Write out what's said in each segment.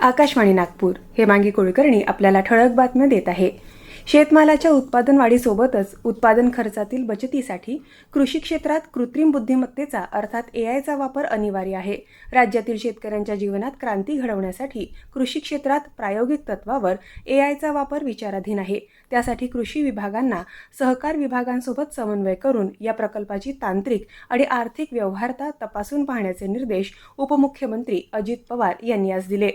आकाशवाणी नागपूर. हेमांगी कुलकर्णी आपल्याला ठळक बातम्या देत आहे. शेतमालाच्या उत्पादन वाढीसोबतच उत्पादन खर्चातील बचतीसाठी कृषी क्षेत्रात कृत्रिम बुद्धिमत्तेचा अर्थात एआयचा वापर अनिवार्य आहे. राज्यातील शेतकऱ्यांच्या जीवनात क्रांती घडवण्यासाठी कृषी क्षेत्रात प्रायोगिक तत्वावर एआयचा वापर विचाराधीन आहे. त्यासाठी कृषी विभागांना सहकार विभागांसोबत समन्वय करून या प्रकल्पाची तांत्रिक आणि आर्थिक व्यवहारता तपासून पाहण्याचे निर्देश उपमुख्यमंत्री अजित पवार यांनी आज दिले.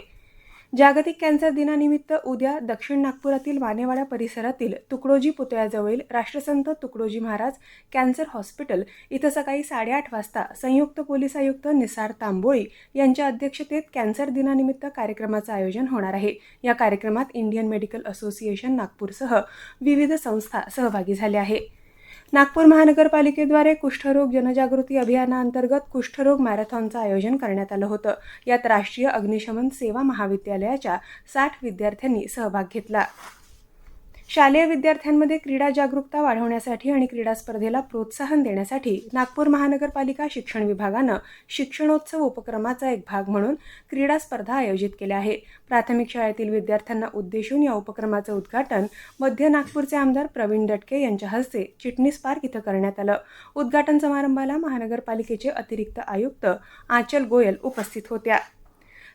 जागतिक कॅन्सर दिनानिमित्त उद्या दक्षिण नागपुरातील मानेवाडा परिसरातील तुकडोजी पुतळ्याजवळील राष्ट्रसंत तुकडोजी महाराज कॅन्सर हॉस्पिटल इथं सकाळी साडेआठ वाजता संयुक्त पोलीस आयुक्त निसार तांबोळी यांच्या अध्यक्षतेत कॅन्सर दिनानिमित्त कार्यक्रमाचं आयोजन होणार आहे. या कार्यक्रमात इंडियन मेडिकल असोसिएशन नागपूरसह विविध संस्था सहभागी झाल्या आहे नागपूर महानगरपालिकेद्वारे कुष्ठरोग जनजागृती अभियानाअंतर्गत कुष्ठरोग मॅरेथॉनचं आयोजन करण्यात आलं होतं. यात राष्ट्रीय अग्निशमन सेवा महाविद्यालयाच्या साठ विद्यार्थ्यांनी सहभाग घेतला. शालेय विद्यार्थ्यांमध्ये क्रीडा जागरूकता वाढवण्यासाठी आणि क्रीडा स्पर्धेला प्रोत्साहन देण्यासाठी नागपूर महानगरपालिका शिक्षण विभागानं शिक्षणोत्सव उपक्रमाचा एक भाग म्हणून क्रीडा स्पर्धा आयोजित केल्या आहे. प्राथमिक शाळेतील विद्यार्थ्यांना उद्देशून या उपक्रमाचं उद्घाटन मध्य नागपूरचे आमदार प्रवीण दटके यांच्या हस्ते चिटणीस पार्क इथं करण्यात आलं. उद्घाटन समारंभाला महानगरपालिकेचे अतिरिक्त आयुक्त आचल गोयल उपस्थित होत्या.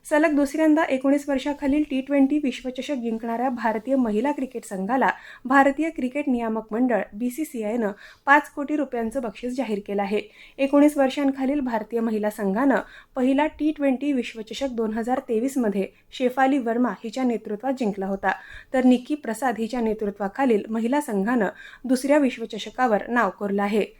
सलग दुसऱ्यांदा एकोणीस वर्षाखालील टी ट्वेंटी विश्वचषक जिंकणाऱ्या भारतीय महिला क्रिकेट संघाला भारतीय क्रिकेट नियामक मंडळ बी सी सी आयनं पाच कोटी रुपयांचं बक्षीस जाहीर केलं आहे. एकोणीस वर्षांखालील भारतीय महिला संघानं पहिला टी ट्वेंटी विश्वचषक दोन हजार तेवीसमध्ये शेफाली वर्मा हिच्या नेतृत्वात जिंकला होता. तर निक्की प्रसाद हिच्या नेतृत्वाखालील महिला संघानं दुसऱ्या विश्वचषकावर नाव कोरलं आहे.